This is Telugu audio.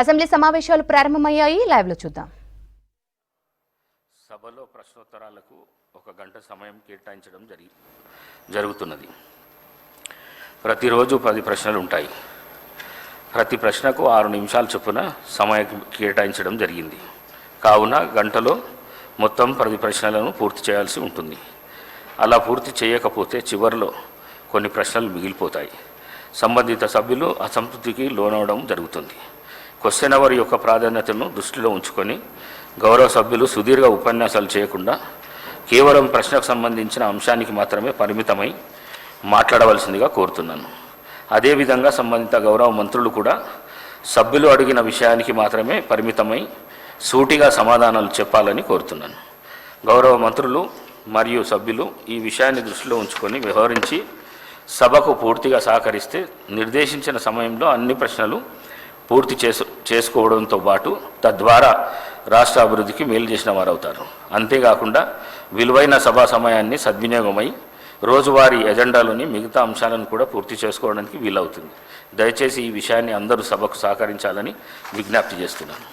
అసెంబ్లీ సమావేశాలు ప్రారంభమయ్యాయి. లైవ్లో చూద్దాం. సభలో ప్రశ్నోత్తరాలకు ఒక గంట సమయం కేటాయించడం జరిగి జరుగుతున్నది. ప్రతిరోజు పది ప్రశ్నలు ఉంటాయి ప్రతి ప్రశ్నకు ఆరు నిమిషాల చొప్పున సమయం కేటాయించడం జరిగింది. కావున గంటలో మొత్తం పది ప్రశ్నలను పూర్తి చేయాల్సి ఉంటుంది. అలా పూర్తి చేయకపోతే చివరిలో కొన్ని ప్రశ్నలు మిగిలిపోతాయి. సంబంధిత సభ్యులు అసంతృప్తికి లోనవడం జరుగుతుంది. క్వశ్చన్ అవర్ యొక్క ప్రాధాన్యతను దృష్టిలో ఉంచుకొని గౌరవ సభ్యులు సుదీర్ఘ ఉపన్యాసాలు చేయకుండా కేవలం ప్రశ్నకు సంబంధించిన అంశానికి మాత్రమే పరిమితమై మాట్లాడవలసిందిగా కోరుతున్నాను. అదేవిధంగా సంబంధిత గౌరవ మంత్రులు కూడా సభ్యులు అడిగిన విషయానికి మాత్రమే పరిమితమై సూటిగా సమాధానాలు చెప్పాలని కోరుతున్నాను. గౌరవ మంత్రులు మరియు సభ్యులు ఈ విషయాన్ని దృష్టిలో ఉంచుకొని వ్యవహరించి సభకు పూర్తిగా సహకరిస్తే నిర్దేశించిన సమయంలో అన్ని ప్రశ్నలు పూర్తి చేసు చేసుకోవడంతో పాటు తద్వారా రాష్ట్ర అభివృద్ధికి మేలు చేసిన వారు అవుతారు అంతేకాకుండా విలువైన సభా సమయాన్ని సద్వినియోగమై రోజువారీ ఎజెండాలోని మిగతా అంశాలను కూడా పూర్తి చేసుకోవడానికి వీలవుతుంది. దయచేసి ఈ విషయాన్ని అందరూ సభకు సహకరించాలని విజ్ఞప్తి చేస్తున్నాను.